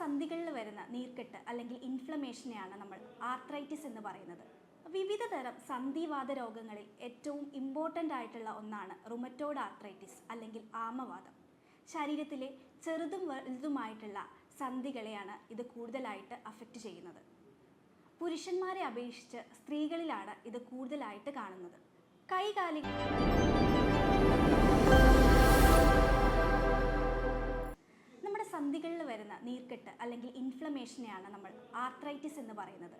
സന്ധികളിൽ വരുന്ന നീർക്കെട്ട് അല്ലെങ്കിൽ ഇൻഫ്ലമേഷനെയാണ് നമ്മൾ ആർത്രൈറ്റിസ് എന്ന് പറയുന്നത്. വിവിധ തരം സന്ധിവാത രോഗങ്ങളിൽ ഏറ്റവും ഇമ്പോർട്ടന്റ് ആയിട്ടുള്ള ഒന്നാണ് റുമറ്റോഡ് ആർത്രൈറ്റിസ് അല്ലെങ്കിൽ ആമവാദം. ശരീരത്തിലെ ചെറുതും വലുതുമായിട്ടുള്ള സന്ധികളെയാണ് ഇത് കൂടുതലായിട്ട് അഫക്റ്റ് ചെയ്യുന്നത്. പുരുഷന്മാരെ അപേക്ഷിച്ച് സ്ത്രീകളിലാണ് ഇത് കൂടുതലായിട്ട് കാണുന്നത്. കൈകാലി ഇൻഫ്ലമേഷനെയാണ് നമ്മൾ ആർത്രൈറ്റിസ് എന്ന് പറയുന്നത്.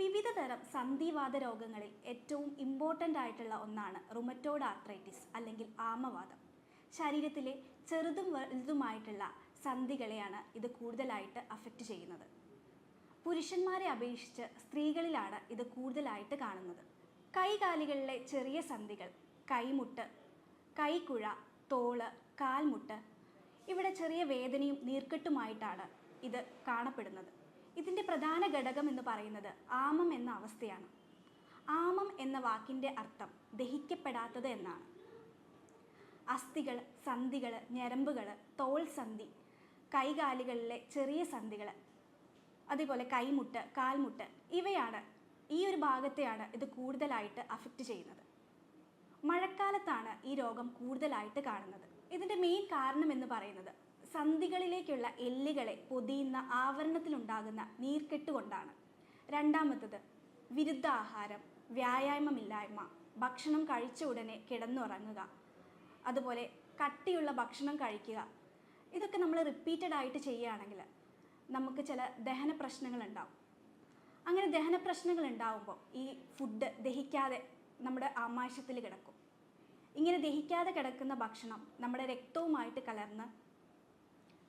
വിവിധ തരം സന്ധിവാത രോഗങ്ങളിൽ ഏറ്റവും ഇമ്പോർട്ടന്റ് ആയിട്ടുള്ള ഒന്നാണ് റുമറ്റോഡ് ആർത്രൈറ്റിസ് അല്ലെങ്കിൽ ആമവാദം. ശരീരത്തിലെ ചെറുതും വലുതുമായിട്ടുള്ള സന്ധികളെയാണ് ഇത് കൂടുതലായിട്ട് അഫക്റ്റ് ചെയ്യുന്നത്. പുരുഷന്മാരെ അപേക്ഷിച്ച് സ്ത്രീകളിലാണ് ഇത് കൂടുതലായിട്ട് കാണുന്നത്. കൈകാലുകളിലെ ചെറിയ സന്ധികൾ കൈമുട്ട് കൈക്കുഴ തോൾ കാൽമുട്ട് ഇവിടെ ചെറിയ വേദനയും നീർക്കെട്ടുമായിട്ടാണ് ഇത് കാണപ്പെടുന്നത്. ഇതിന്റെ പ്രധാന ഘടകം എന്ന് പറയുന്നത് ആമം എന്ന അവസ്ഥയാണ്. ആമം എന്ന വാക്കിന്റെ അർത്ഥം ദഹിക്കപ്പെടാത്തത് എന്നാണ്. അസ്ഥികൾ സന്ധികൾ ഞരമ്പുകൾ തോൾ സന്ധി കൈകാലുകളിലെ ചെറിയ സന്ധികൾ അതേപോലെ കൈമുട്ട് കാൽമുട്ട് ഇവയാണ് ഈ ഒരു ഭാഗത്തെയാണ് ഇത് കൂടുതലായിട്ട് അഫക്റ്റ് ചെയ്യുന്നത്. മഴക്കാലത്താണ് ഈ രോഗം കൂടുതലായിട്ട് കാണുന്നത്. ഇതിന്റെ മെയിൻ കാരണം എന്ന് പറയുന്നത് സന്ധികളിലേക്കുള്ള എല്ലുകളെ പൊതിയുന്ന ആവരണത്തിലുണ്ടാകുന്ന നീർക്കെട്ടുകൊണ്ടാണ്. രണ്ടാമത്തത് വിരുദ്ധ ആഹാരം വ്യായാമമില്ലായ്മ ഭക്ഷണം കഴിച്ച ഉടനെ കിടന്നുറങ്ങുക. അതുപോലെ കട്ടിയുള്ള ഭക്ഷണം കഴിക്കുക. ഇതൊക്കെ നമ്മൾ റിപ്പീറ്റഡ് ആയിട്ട് ചെയ്യുകയാണെങ്കിൽ നമുക്ക് ചില ദഹന പ്രശ്നങ്ങൾ ഉണ്ടാവും അങ്ങനെ ദഹന പ്രശ്നങ്ങൾ ഉണ്ടാവുമ്പോൾ ഈ ഫുഡ് ദഹിക്കാതെ നമ്മുടെ ആമാശയത്തിൽ കിടക്കും. ഇങ്ങനെ ദഹിക്കാതെ കിടക്കുന്ന ഭക്ഷണം നമ്മുടെ രക്തവുമായിട്ട് കലർന്ന്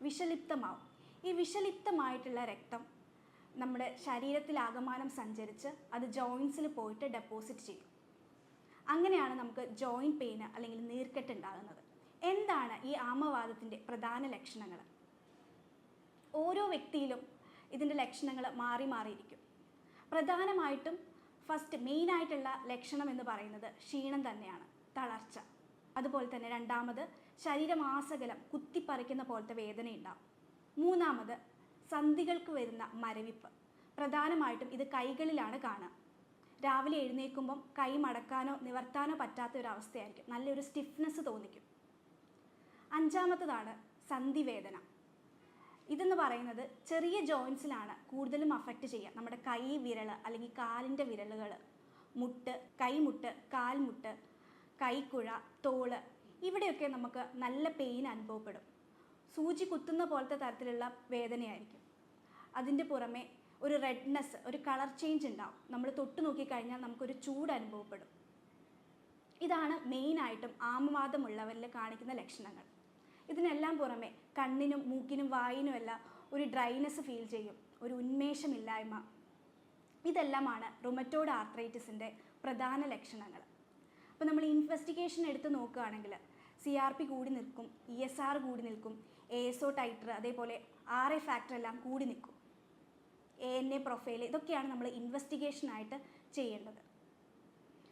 വിഷലിപ്തമാവും. ഈ വിഷലിപ്തമായിട്ടുള്ള രക്തം നമ്മുടെ ശരീരത്തിലാകമാനം സഞ്ചരിച്ച് അത് ജോയിൻസിൽ പോയിട്ട് ഡെപ്പോസിറ്റ് ചെയ്യും. അങ്ങനെയാണ് നമുക്ക് ജോയിന്റ് പെയിന് അല്ലെങ്കിൽ നീർക്കെട്ട് ഉണ്ടാകുന്നത്. എന്താണ് ഈ ആമവാദത്തിന്റെ പ്രധാന ലക്ഷണങ്ങൾ? ഓരോ വ്യക്തിയിലും ഇതിന്റെ ലക്ഷണങ്ങൾ മാറി മാറിയിരിക്കും. പ്രധാനമായിട്ടും ഫസ്റ്റ് മെയിനായിട്ടുള്ള ലക്ഷണം എന്ന് പറയുന്നത് ക്ഷീണം തന്നെയാണ് തളർച്ച. അതുപോലെ തന്നെ രണ്ടാമത് ശരീരമാസകലം കുത്തിപ്പറിക്കുന്ന പോലത്തെ വേദന ഉണ്ടാവും മൂന്നാമത് സന്ധികൾക്ക് വരുന്ന മരവിപ്പ്. പ്രധാനമായിട്ടും ഇത് കൈകളിലാണ് കാണുക. രാവിലെ എഴുന്നേൽക്കുമ്പം കൈ മടക്കാനോ നിവർത്താനോ പറ്റാത്ത ഒരു അവസ്ഥയായിരിക്കും. നല്ലൊരു സ്റ്റിഫ്നെസ് തോന്നിക്കും. അഞ്ചാമത്തതാണ് സന്ധിവേദന. ഇതെന്ന് പറയുന്നത് ചെറിയ ജോയിൻസിലാണ് കൂടുതലും അഫക്റ്റ് ചെയ്യുക. നമ്മുടെ കൈ വിരൽ അല്ലെങ്കിൽ കാലിന്റെ വിരലുകൾ. മുട്ട് കൈമുട്ട് കാൽമുട്ട് കൈക്കുഴ തോൾ ഇവിടെയൊക്കെ നമുക്ക് നല്ല പെയിൻ അനുഭവപ്പെടും. സൂചി കുത്തുന്ന പോലത്തെ തരത്തിലുള്ള വേദനയായിരിക്കും. അതിന്റെ പുറമെ ഒരു റെഡ്നെസ് ഒരു കളർ ചേഞ്ച് ഉണ്ടാവും. നമ്മൾ തൊട്ട് നോക്കിക്കഴിഞ്ഞാൽ നമുക്കൊരു ചൂട് അനുഭവപ്പെടും. ഇതാണ് മെയിനായിട്ടും ആമവാദമുള്ളവരിൽ കാണിക്കുന്ന ലക്ഷണങ്ങൾ. ഇതിനെല്ലാം പുറമെ കണ്ണിനും മൂക്കിനും വായിനും എല്ലാം ഒരു ഡ്രൈനെസ് ഫീൽ ചെയ്യും. ഒരു ഉന്മേഷമില്ലായ്മ. ഇതെല്ലാമാണ് റുമറ്റോഡ് ആർത്രൈറ്റിസിന്റെ പ്രധാന ലക്ഷണങ്ങൾ. അപ്പോൾ നമ്മൾ ഇൻവെസ്റ്റിഗേഷൻ എടുത്ത് നോക്കുകയാണെങ്കിൽ സി ആർ പി കൂടി നിൽക്കും ഇ എസ് ആർ കൂടി നിൽക്കും എ എസ് ഒ ടൈറ്റർ അതേപോലെ ആർ എ ഫാക്ടർ എല്ലാം കൂടി നിൽക്കും. എ എൻ എ പ്രൊഫൈൽ ഇതൊക്കെയാണ് നമ്മൾ ഇൻവെസ്റ്റിഗേഷനായിട്ട് ചെയ്യേണ്ടത്.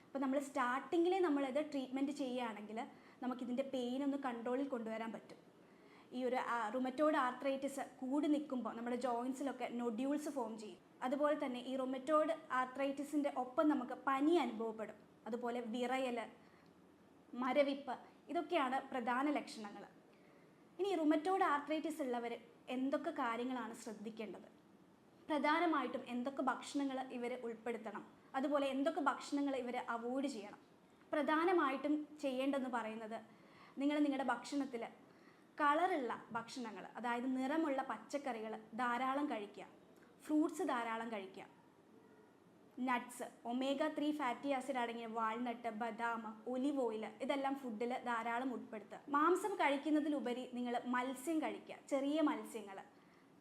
അപ്പോൾ നമ്മൾ സ്റ്റാർട്ടിങ്ങിലെ നമ്മളിത് ട്രീറ്റ്മെന്റ് ചെയ്യുകയാണെങ്കിൽ നമുക്കിതിന്റെ പെയിൻ ഒന്ന് കൺട്രോളിൽ കൊണ്ടുവരാൻ പറ്റും. ഈ ഒരു റുമറ്റോഡ് ആർത്രൈറ്റിസ് കൂടി നിൽക്കുമ്പോൾ നമ്മുടെ ജോയിൻസിലൊക്കെ നൊഡ്യൂൾസ് ഫോം ചെയ്യും. അതുപോലെ തന്നെ ഈ റൊമറ്റോയിഡ് ആർത്രൈറ്റിസിന്റെ ഒപ്പം നമുക്ക് പനി അനുഭവപ്പെടും. അതുപോലെ വിറയൽ മരവിപ്പ് ഇതൊക്കെയാണ് പ്രധാന ലക്ഷണങ്ങൾ. ഇനി റുമറ്റോഡ് ആർത്രൈറ്റിസ് ഉള്ളവർ എന്തൊക്കെ കാര്യങ്ങളാണ് ശ്രദ്ധിക്കേണ്ടത്? പ്രധാനമായിട്ടും എന്തൊക്കെ ഭക്ഷണങ്ങൾ ഇവർ ഉൾപ്പെടുത്തണം? അതുപോലെ എന്തൊക്കെ ഭക്ഷണങ്ങൾ ഇവർ അവോയ്ഡ് ചെയ്യണം? പ്രധാനമായിട്ടും ചെയ്യേണ്ടതെന്ന് പറയുന്നത് നിങ്ങൾ നിങ്ങളുടെ ഭക്ഷണത്തിൽ കളറുള്ള ഭക്ഷണങ്ങൾ അതായത് നിറമുള്ള പച്ചക്കറികൾ ധാരാളം കഴിക്കുക. ഫ്രൂട്ട്സ് ധാരാളം കഴിക്കുക nuts omega three fatty acid അടങ്ങിയ വാൾനട്ട് ബദാം ഒലിവ് ഓയിൽ ഇതെല്ലാം ഫുഡിൽ ധാരാളം ഉൾപ്പെടുത്തുക. മാംസം കഴിക്കുന്നതിലുപരി നിങ്ങൾ മത്സ്യം കഴിക്കുക. ചെറിയ മത്സ്യങ്ങൾ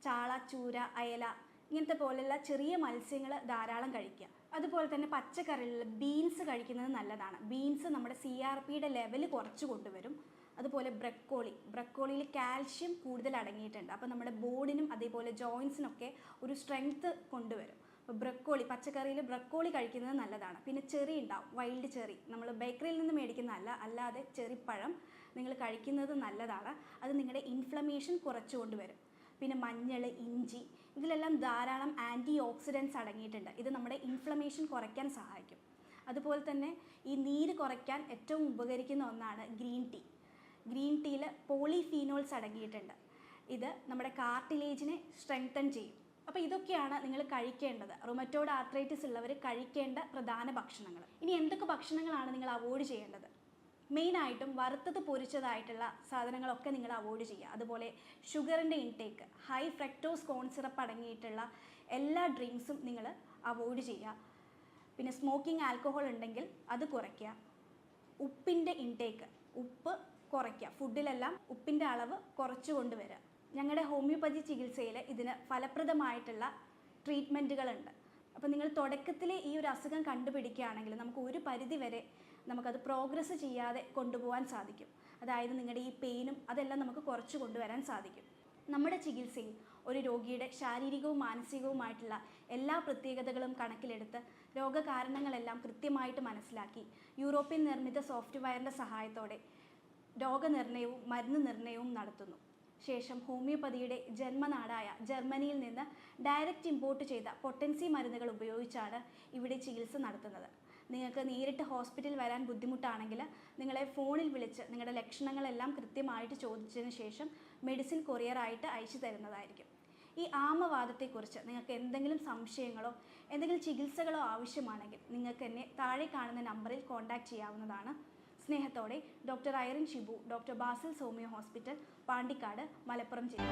ചാള ചൂര അയല ഇങ്ങനത്തെ പോലെയുള്ള ചെറിയ മത്സ്യങ്ങൾ ധാരാളം കഴിക്കുക. അതുപോലെ തന്നെ പച്ചക്കറികളിൽ ബീൻസ് കഴിക്കുന്നത് നല്ലതാണ്. ബീൻസ് നമ്മുടെ സി ആർ പിയുടെ ലെവൽ കുറച്ച് കൊണ്ടുവരും. അതുപോലെ ബ്രക്കോളി. ബ്രക്കോളിയിൽ കാൽഷ്യം കൂടുതൽ അടങ്ങിയിട്ടുണ്ട്. അപ്പോൾ നമ്മുടെ ബോണിനും അതേപോലെ ജോയിൻസിനൊക്കെ ഒരു സ്ട്രെങ്ത്ത് കൊണ്ടുവരും. ബ്രക്കോളി പച്ചക്കറിയിൽ ബ്രക്കോളി കഴിക്കുന്നത് നല്ലതാണ്. പിന്നെ ചെറി ഉണ്ടാവും വൈൽഡ് ചെറി. നമ്മൾ ബേക്കറിയിൽ നിന്ന് മേടിക്കുന്നതല്ല അല്ലാതെ ചെറിപ്പഴം നിങ്ങൾ കഴിക്കുന്നത് നല്ലതാണ്. അത് നിങ്ങളുടെ ഇൻഫ്ലമേഷൻ കുറച്ചു കൊണ്ടുവരും. പിന്നെ മഞ്ഞൾ ഇഞ്ചി ഇതിലെല്ലാം ധാരാളം ആന്റി ഓക്സിഡൻസ് അടങ്ങിയിട്ടുണ്ട്. ഇത് നമ്മുടെ ഇൻഫ്ലമേഷൻ കുറയ്ക്കാൻ സഹായിക്കും. അതുപോലെ തന്നെ ഈ നീര് കുറയ്ക്കാൻ ഏറ്റവും ഉപകരിക്കുന്ന ഒന്നാണ് ഗ്രീൻ ടീ. ഗ്രീൻ ടീയിൽ പോളിഫീനോൾസ് അടങ്ങിയിട്ടുണ്ട്. ഇത് നമ്മുടെ കാർട്ടിലേജിനെ സ്ട്രെങ്തൻ ചെയ്യും. അപ്പോൾ ഇതൊക്കെയാണ് നിങ്ങൾ കഴിക്കേണ്ടത്. റൊമറ്റോഡ് ആർത്രൈറ്റിസ് ഉള്ളവർ കഴിക്കേണ്ട പ്രധാന ഭക്ഷണങ്ങൾ. ഇനി എന്തൊക്കെ ഭക്ഷണങ്ങളാണ് നിങ്ങൾ അവോയ്ഡ് ചെയ്യേണ്ടത്? മെയിനായിട്ടും വറുത്തത് പൊരിച്ചതായിട്ടുള്ള സാധനങ്ങളൊക്കെ നിങ്ങൾ അവോയ്ഡ് ചെയ്യുക. അതുപോലെ ഷുഗറിന്റെ intake high fructose corn syrup അടങ്ങിയിട്ടുള്ള എല്ലാ ഡ്രിങ്ക്സും നിങ്ങൾ അവോയ്ഡ് ചെയ്യുക. പിന്നെ സ്മോക്കിംഗ് ആൽക്കഹോൾ ഉണ്ടെങ്കിൽ അത് കുറയ്ക്കുക. ഉപ്പിന്റെ ഇൻടേക്ക് ഉപ്പ് കുറയ്ക്കുക. ഫുഡിലെല്ലാം ഉപ്പിന്റെ അളവ് കുറച്ചു കൊണ്ടുവരിക. ഞങ്ങളുടെ ഹോമിയോപ്പതി ചികിത്സയിൽ ഇതിന് ഫലപ്രദമായിട്ടുള്ള ട്രീറ്റ്മെന്റുകളുണ്ട് അപ്പോൾ നിങ്ങൾ തുടക്കത്തിൽ ഈ ഒരു അസുഖം കണ്ടുപിടിക്കുകയാണെങ്കിൽ നമുക്ക് ഒരു പരിധി വരെ നമുക്കത് പ്രോഗ്രസ് ചെയ്യാതെ കൊണ്ടുപോകാൻ സാധിക്കും. അതായത് നിങ്ങളുടെ ഈ പെയിനും അതെല്ലാം നമുക്ക് കുറച്ച് കൊണ്ടുവരാൻ സാധിക്കും. നമ്മുടെ ചികിത്സയിൽ ഒരു രോഗിയുടെ ശാരീരികവും മാനസികവുമായിട്ടുള്ള എല്ലാ പ്രത്യേകതകളും കണക്കിലെടുത്ത് രോഗകാരണങ്ങളെല്ലാം കൃത്യമായിട്ട് മനസ്സിലാക്കി യൂറോപ്യൻ നിർമ്മിത സോഫ്റ്റ്വെയറിന്റെ സഹായത്തോടെ രോഗനിർണയവും മരുന്ന് നിർണയവും നടത്തുന്നു. ശേഷം ഹോമിയോപ്പതിയുടെ ജന്മനാടായ ജർമ്മനിയിൽ നിന്ന് ഡയറക്റ്റ് ഇമ്പോർട്ട് ചെയ്ത പൊട്ടൻസി മരുന്നുകൾ ഉപയോഗിച്ചാണ് ഇവിടെ ചികിത്സ നടത്തുന്നത്. നിങ്ങൾക്ക് നേരിട്ട് ഹോസ്പിറ്റലിൽ വരാൻ ബുദ്ധിമുട്ടാണെങ്കിൽ നിങ്ങളെ ഫോണിൽ വിളിച്ച് നിങ്ങളുടെ ലക്ഷണങ്ങളെല്ലാം കൃത്യമായിട്ട് ചോദിച്ചതിന് ശേഷം മെഡിസിൻ കൊറിയറായിട്ട് അയച്ചു തരുന്നതായിരിക്കും. ഈ ആമവാദത്തെക്കുറിച്ച് നിങ്ങൾക്ക് എന്തെങ്കിലും സംശയങ്ങളോ എന്തെങ്കിലും ചികിത്സകളോ ആവശ്യമാണെങ്കിൽ നിങ്ങൾക്ക് എന്നെ താഴെ കാണുന്ന നമ്പറിൽ കോൺടാക്ട് ചെയ്യാവുന്നതാണ്. സ്നേഹത്തോടെ doctor Irene Shibu doctor Basil സോമിയോ ഹോസ്പിറ്റൽ പാണ്ടിക്കാട് മലപ്പുറം ജില്ല.